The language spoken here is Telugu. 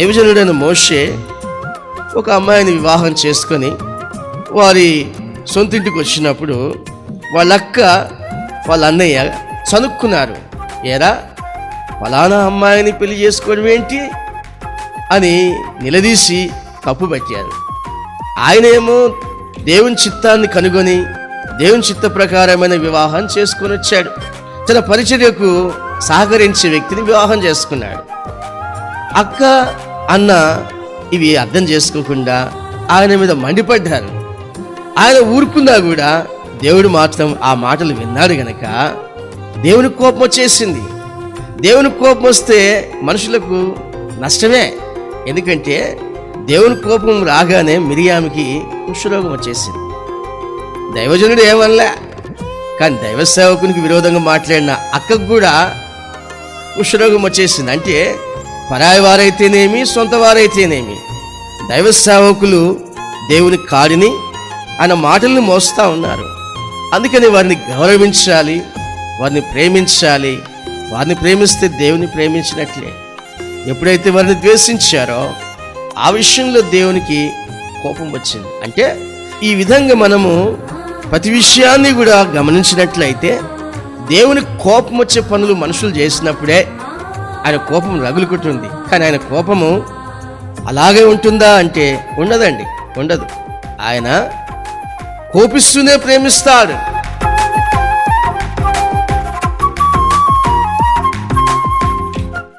దైవజనుడైన మోషే ఒక అమ్మాయిని వివాహం చేసుకొని వారి సొంతింటికి వచ్చినప్పుడు వాళ్ళక్క వాళ్ళ అన్నయ్య చనుక్కున్నారు ఏరా ఫలానా అమ్మాయిని పెళ్ళి చేసుకోవడం ఏంటి? అని నిలదీసి తప్పు పెట్టారు. ఆయనేమో దేవుని చిత్తాన్ని కనుగొని దేవుని చిత్త ప్రకారమైన వివాహం చేసుకొని వచ్చాడు. తన పరిచర్యకు సహకరించే వ్యక్తిని వివాహం చేసుకున్నాడు. అక్క అన్న ఇవి అర్థం చేసుకోకుండా ఆయన మీద మండిపడ్డారు. ఆయన ఊరుకున్నా కూడా దేవుడు మాత్రం ఆ మాటలు విన్నాడు గనక దేవుని కోపం వచ్చేసింది. దేవుని కోపం వస్తే మనుషులకు నష్టమే. ఎందుకంటే దేవుని కోపం రాగానే మిరియామికి కుష్ఠరోగం వచ్చేసింది. దైవజనుడు ఏమనలే కానీ దైవ సేవకునికి విరోధంగా మాట్లాడిన అక్కకు కూడా కుష్ఠరోగం వచ్చేసింది. అంటే పరాయి వారైతేనేమి సొంత వారైతేనేమి దైవ సేవకులు దేవుని కాడిని ఆయన మాటలను మోస్తూ ఉన్నారు. అందుకని వారిని గౌరవించాలి వారిని ప్రేమించాలి వారిని ప్రేమిస్తే దేవుని ప్రేమించినట్లే. ఎప్పుడైతే వారిని ద్వేషించారో ఆ విషయంలో దేవునికి కోపం వచ్చింది. అంటే ఈ విధంగా మనము ప్రతి విషయాన్ని కూడా గమనించినట్లయితే దేవుని కోపం వచ్చే పనులు మనుషులు చేసినప్పుడే ఆయన కోపం రగులుకుంటుంది. కానీ ఆయన కోపము అలాగే ఉంటుందా అంటే ఉండదండి ఉండదు. ఆయన కోపిస్తూనే ప్రేమిస్తాడు.